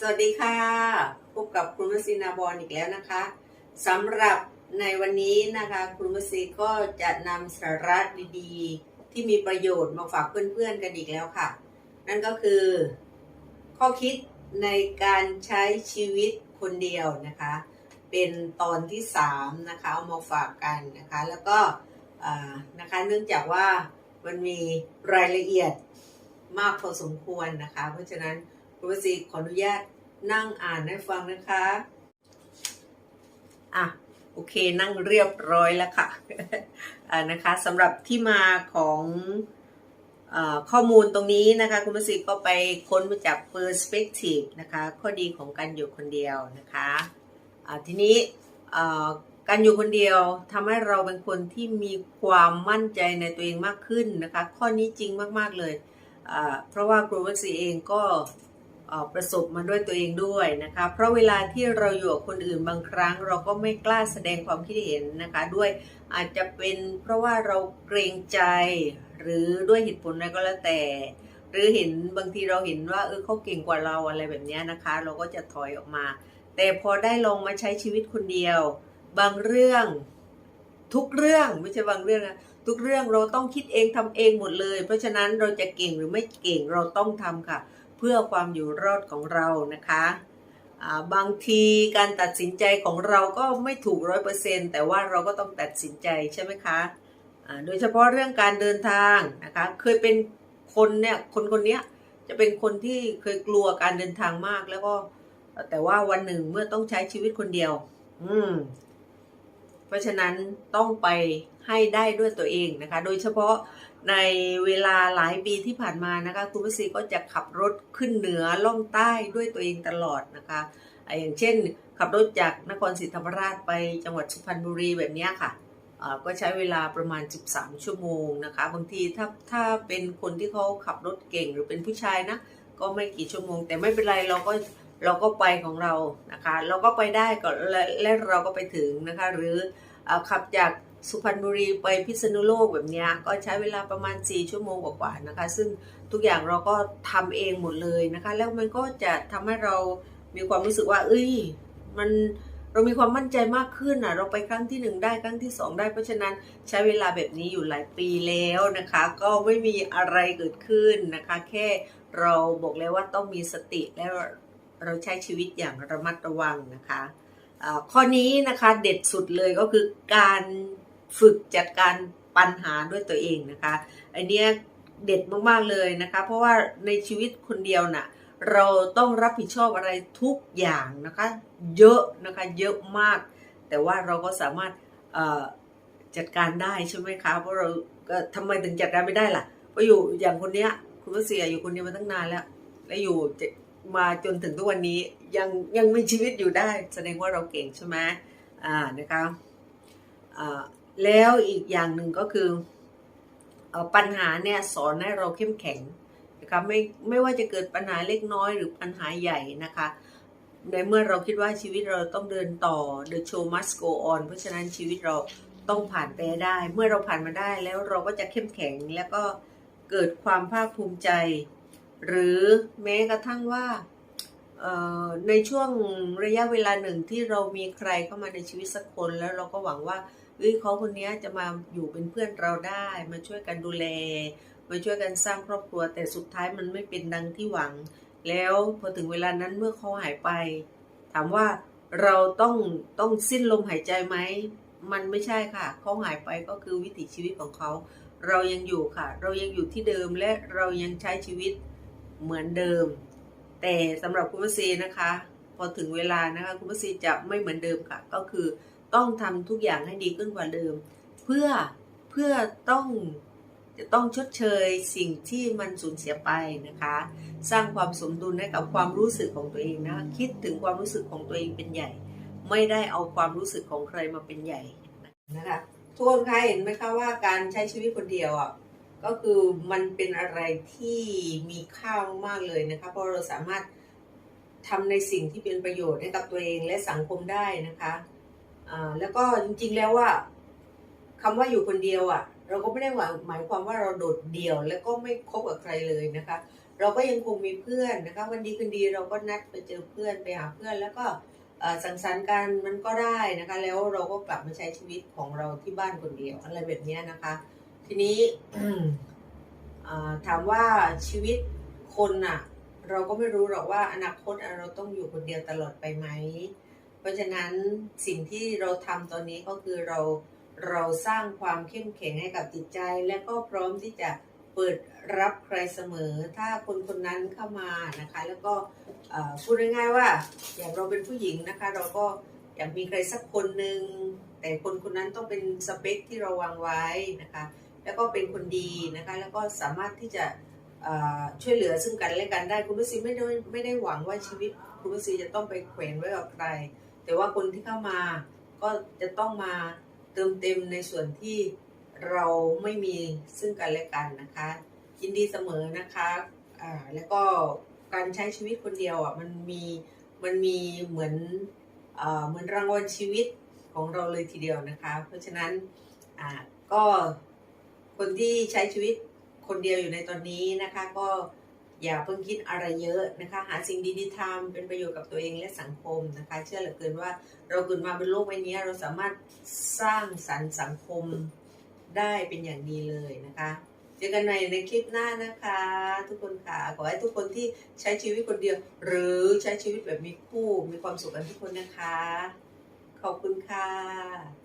สวัสดีค่ะ พบกับคุณมสซีนาบอลอีกแล้วนะคะสำหรับในวันนี้นะคะคุณมสซีก็จะนำสาระดีๆ ที่มีประโยชน์มาฝากเพื่อนๆกันอีกแล้วค่ะ นั่นก็คือ ข้อคิดในการใช้ชีวิตคนเดียวนะคะ เป็นตอนที่3นะคะเอามาฝากกันนะคะ แล้วก็นะคะเนื่องจากว่ามันมีรายละเอียดมากพอสมควรนะคะ เพราะฉะนั้น คุณวสีขออนุญาตนั่งอ่านให้ฟังนะคะ อะ โอเคนั่งเรียบร้อยแล้วค่ะอ่านะคะสำหรับที่มาของอข้อมูลตรงนี้นะคะ คุณวสีก็ไปค้นมาจาก perspective นะคะ ข้อดีของการอยู่คนเดียวนะคะอ่าทีนี้อ่าการอยู่คนเดียวทำให้เราเป็นคนที่มีความมั่นใจในตัวเองมากขึ้นนะคะ ข้อนี้จริงมาก ๆ เลย เพราะว่าครูวัคซีเองก็เประสบมาด้วยตัวเองด้วยนะคะ เพราะเวลาที่เราอยู่กับคนอื่นบางครั้ง เราก็ไม่กล้าแสดงความคิดเห็นนะคะ ด้วยอาจจะเป็นเพราะว่าเราเกรงใจหรือด้วยเหตุผลอะไรก็แล้วแต่ หรือเห็นบางทีเราเห็นว่าเออเขาเก่งกว่าเราอะไรแบบนี้นะคะ เราก็จะถอยออกมา แต่พอได้ลองมาใช้ชีวิตคนเดียว บางเรื่องทุกเรื่องไม่ใช่บางเรื่องนะทุกเรื่องเราต้องคิดเองทำเองหมดเลย เพราะฉะนั้นเราจะเก่งหรือไม่เก่งเราต้องทำค่ะ เพื่อความอยู่รอดของเรานะคะบางทีการตัดสินใจของเราก็ไม่ถูกร้อยเปอร์เซ็นแต่ว่าเราก็ต้องตัดสินใจใช่ไหมคะโดยเฉพาะเรื่องการเดินทางนะคะเคยเป็นคนเนี่ยคนคนนี้จะเป็นคนที่เคยกลัวการเดินทางมากแล้วก็แต่ว่าวันหนึ่งเมื่อต้องใช้ชีวิตคนเดียว อืม เพราะฉะนั้นต้องไปให้ได้ด้วยตัวเองนะคะ โดยเฉพาะในเวลาหลายปีที่ผ่านมานะคะคุณวสีก็จะขับรถขึ้นเหนือล่องใต้ด้วยตัวเองตลอดนะคะอย่างเช่น ขับรถจากนครศรีธรรมราชไปจังหวัดสุพรรณบุรีแบบนี้ค่ะก็ใช้เวลาประมาณ 13 ชั่วโมงนะคะ บางทีถ้าถ้าเป็นคนที่เขาขับรถเก่งหรือเป็นผู้ชายนะ ก็ไม่กี่ชั่วโมง แต่ไม่เป็นไรเราก็ เราก็ไปของเรานะคะ เราก็ไปได้ก่อนและเราก็ไปถึงนะคะ หรือขับจากสุพรรณบุรีไปพิษณุโลกแบบเนี้ยก็ใช้เวลาประมาณ 4 ชั่วโมงกว่าๆนะคะ ซึ่งทุกอย่างเราก็ทำเองหมดเลยนะคะ แล้วมันก็จะทำให้เรามีความรู้สึกว่า เอ้ย มันเรามีความมั่นใจมากขึ้นอะ เราไปครั้งที่หนึ่งได้ครั้งที่สองได้ เพราะฉะนั้นใช้เวลาแบบนี้อยู่หลายปีแล้วนะคะ ก็ไม่มีอะไรเกิดขึ้นนะคะ แค่เราบอกแล้วว่าต้องมีสติแล้ว เราใช้ชีวิตอย่างระมัดระวังนะคะข้อนี้นะคะเด็ดสุดเลยก็คือการฝึกจัดการปัญหาด้วยตัวเองนะคะไอเนี้ยเด็ดมากๆเลยนะคะ เพราะว่าในชีวิตคนเดียวน่ะเราต้องรับผิดชอบอะไรทุกอย่างนะคะ เยอะนะคะเยอะมาก แต่ว่าเราก็สามารถจัดการได้ใช่ไหมคะเพราะเราทำไมถึงจัดการไม่ได้ล่ะเพราะอยู่อย่างคนเนี้ยคุณวเสียอยู่คนเดียวมาตั้งนานแล้ว และอยู่ มาจนถึงทุกวันนี้ยังยังมีชีวิตอยู่ได้ แสดงว่าเราเก่งใช่ไหมอ่านะคะอ่าแล้วอีกอย่างหนึ่งก็คืออปัญหาเนี่ยสอนให้เราเข้มแข็งนะคะไม่ไม่ว่าจะเกิดปัญหาเล็กน้อยหรือปัญหาใหญ่นะคะในเมื่อเราคิดว่าชีวิตเราต้องเดินต่อ the show must go on เพราะฉะนั้นชีวิตเราต้องผ่านไปได้ เมื่อเราผ่านมาได้แล้วเราก็จะเข้มแข็งแล้วก็เกิดความภาคภูมิใจ หรือแม้กระทั่งว่าในช่วงระยะเวลาหนึ่งที่เรามีใครเข้ามาในชีวิตสักคนแล้วเราก็หวังว่าเอ้ยเขาคนนี้จะมาอยู่เป็นเพื่อนเราได้ มาช่วยกันดูแล มาช่วยกันสร้างครอบครัว แต่สุดท้ายมันไม่เป็นดังที่หวัง แล้วพอถึงเวลานั้นเมื่อเขาหายไป ถามว่าเราต้องต้องสิ้นลมหายใจไหมมันไม่ใช่ค่ะเขาหายไปก็คือวิถีชีวิตของเขา เรายังอยู่ค่ะ เรายังอยู่ที่เดิมและเรายังใช้ชีวิต เหมือนเดิม แต่สำหรับคุณพัซีนะคะ พอถึงเวลานะคะคุณพัซีจะไม่เหมือนเดิมค่ะ ก็คือต้องทำทุกอย่างให้ดีขึ้นกว่าเดิม เพื่อเพื่อต้องจะต้องชดเชยสิ่งที่มันสูญเสียไปนะคะ สร้างความสมดุลให้กับความรู้สึกของตัวเองนะคะคิดถึงความรู้สึกของตัวเองเป็นใหญ่ ไม่ได้เอาความรู้สึกของใครมาเป็นใหญ่นะคะทุกคนคะเห็นไหมคะว่าการใช้ชีวิตคนเดียวอะ ก็คือมันเป็นอะไรที่มีค่ามากๆเลยนะคะ เพราะเราสามารถทำในสิ่งที่เป็นประโยชน์ให้กับตัวเองและสังคมได้นะคะอ่าแล้วก็จริงๆแล้วว่าคำว่าอยู่คนเดียวอะ เราก็ไม่ได้หมายความว่าเราโดดเดี่ยว แล้วก็ไม่คบกับใครเลยนะคะ เราก็ยังคงมีเพื่อนนะคะ วันดีคืนดีเราก็นัดไปเจอเพื่อนไปหาเพื่อนแล้วก็สังสรรค์กันมันก็ได้นะคะ แล้วเราก็กลับมาใช้ชีวิตของเราที่บ้านคนเดียวอะไรแบบนี้นะคะ ทีนี้ถามว่าชีวิตคนน่ะ เราก็ไม่รู้หรอกว่าอนาคตเราต้องอยู่คนเดียวตลอดไปไหม เพราะฉะนั้นสิ่งที่เราทำตอนนี้ก็คือเราเราสร้างความเข้มแข็งให้กับจิตใจ และก็พร้อมที่จะเปิดรับใครเสมอ ถ้าคนคนนั้นเข้ามานะคะ แล้วก็พูดง่ายๆว่า อย่างเราเป็นผู้หญิงนะคะ เราก็อยากมีใครสักคนหนึ่งแต่คนคนนั้นต้องเป็นสเปคที่เราวางไว้นะคะ แล้วก็เป็นคนดีนะคะ แล้วก็สามารถที่จะช่วยเหลือซึ่งกันและกันได้คุณลุซีไม่ได้ไม่ได้หวังว่าชีวิตคุณลุซีจะต้องไปแขวนไว้กับใคร แต่ว่าคนที่เข้ามาก็จะต้องมาเติมเต็มในส่วนที่เราไม่มีซึ่งกันและกันนะคะยินดีเสมอนะคะอ่าแล้วก็การใช้ชีวิตคนเดียวอะมันมีมันมีเหมือนเอ่อเหมือนรางวัลชีวิตของเราเลยทีเดียวนะคะ เพราะฉะนั้นอ่าก็ คนที่ใช้ชีวิตคนเดียวอยู่ในตอนนี้นะคะ ก็อย่าเพิ่งคิดอะไรเยอะนะคะ หาสิ่งดีๆทำเป็นประโยชน์กับตัวเองและสังคมนะคะ เชื่อเหลือเกินว่าเราเกิดมาบนโลกใบนี้เราสามารถสร้างสรรค์สังคมได้เป็นอย่างดีเลยนะคะเจอกันใหม่ในคลิปหน้านะคะ ทุกคนค่ะขอให้ทุกคนที่ใช้ชีวิตคนเดียว หรือใช้ชีวิตแบบมีคู่มีความสุขกันทุกคนนะคะ ขอบคุณค่ะ